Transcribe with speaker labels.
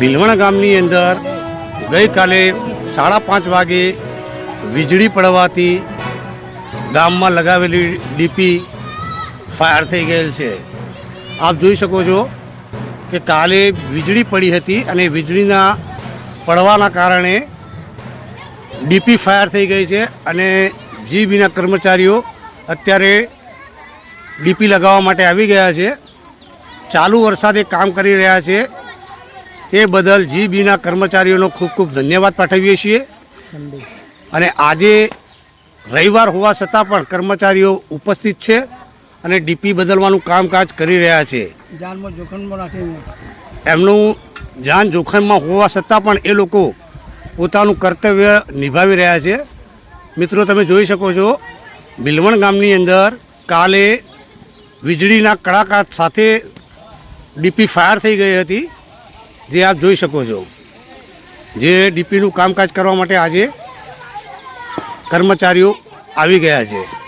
Speaker 1: ભીલવણ ગામની અંદર ગઈકાલે સાડા પાંચ વાગે વીજળી પડવાથી ગામમાં લગાવેલી ડીપી ફાયર થઈ ગયેલ છે. આપ જોઈ શકો છો કે કાલે વીજળી પડી હતી અને વીજળીના પડવાના કારણે ડીપી ફાયર થઈ ગઈ છે અને જીબીના કર્મચારીઓ અત્યારે ડીપી લગાવવા માટે આવી ગયા છે. ચાલુ વરસાદે કામ કરી રહ્યા છે. તે બદલ જીબીના કર્મચારીઓનો ખૂબ ખૂબ ધન્યવાદ પાઠવીએ છીએ. અને આજે રવિવાર હોવા છતાં પણ કર્મચારીઓ ઉપસ્થિત છે અને ડીપી બદલવાનું કામકાજ કરી રહ્યા છે. એમનું જાન જોખમમાં હોવા છતાં પણ એ લોકો પોતાનું કર્તવ્ય નિભાવી રહ્યા છે. મિત્રો તમે જોઈ શકો છો બિલવણ ગામની અંદર કાલે વીજળીના કડાકા સાથે ડીપી ફાયર થઈ ગઈ હતી. જે આપ જોઈ શકો છો. જે ડીપીનું કામકાજ કરવા માટે આજે કર્મચારીઓ આવી ગયા છે.